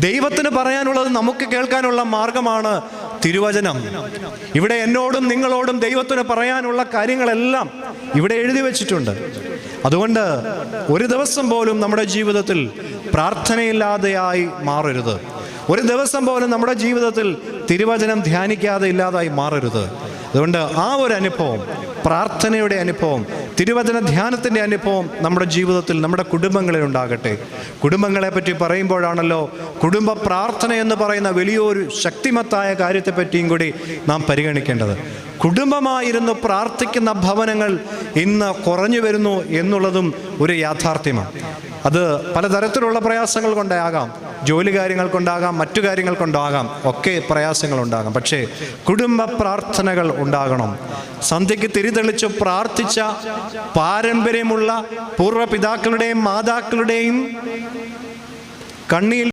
ദൈവത്തിന് പറയാനുള്ളത് നമുക്ക് കേൾക്കാനുള്ള മാർഗമാണ് തിരുവചനം. ഇവിടെ എന്നോടും നിങ്ങളോടും ദൈവത്തിന് പറയാനുള്ള കാര്യങ്ങളെല്ലാം ഇവിടെ എഴുതി വച്ചിട്ടുണ്ട്. അതുകൊണ്ട് ഒരു ദിവസം പോലും നമ്മുടെ ജീവിതത്തിൽ പ്രാർത്ഥനയില്ലാതെയായി മാറരുത്. ഒരു ദിവസം പോലും നമ്മുടെ ജീവിതത്തിൽ തിരുവചനം ധ്യാനിക്കാതെ ഇല്ലാതായി മാറരുത്. അതുകൊണ്ട് ആ ഒരു അനുഭവം പ്രാർത്ഥനയുടെ അനുഭവം തിരുവചന ധ്യാനത്തിന്റെ അനുഭവം നമ്മുടെ ജീവിതത്തിൽ നമ്മുടെ കുടുംബങ്ങളിൽ ഉണ്ടാകട്ടെ. കുടുംബങ്ങളെ പറ്റി പറയുമ്പോഴാണല്ലോ കുടുംബ പ്രാർത്ഥന എന്ന് പറയുന്ന വലിയൊരു ശക്തിമത്തായ കാര്യത്തെപ്പറ്റിയും കൂടി നാം പരിഗണിക്കേണ്ടത്. കുടുംബമായിരുന്നു പ്രാർത്ഥിക്കുന്ന ഭവനങ്ങൾ ഇന്ന് കുറഞ്ഞു വരുന്നു എന്നുള്ളതും ഒരു യാഥാർത്ഥ്യമാണ്. അത് പലതരത്തിലുള്ള പ്രയാസങ്ങൾ കൊണ്ടാകാം. ജോലി കാര്യങ്ങൾ കൊണ്ടാകാം മറ്റു കാര്യങ്ങൾ കൊണ്ടാകാം ഒക്കെ പ്രയാസങ്ങൾ ഉണ്ടാകാം. പക്ഷേ കുടുംബ പ്രാർത്ഥനകൾ ഉണ്ടാകണം. സന്ധ്യയ്ക്ക് തിരിതെളിച്ച് പ്രാർത്ഥിച്ച പാരമ്പര്യമുള്ള പൂർവപിതാക്കളുടെയും മാതാക്കളുടെയും കണ്ണിയിൽ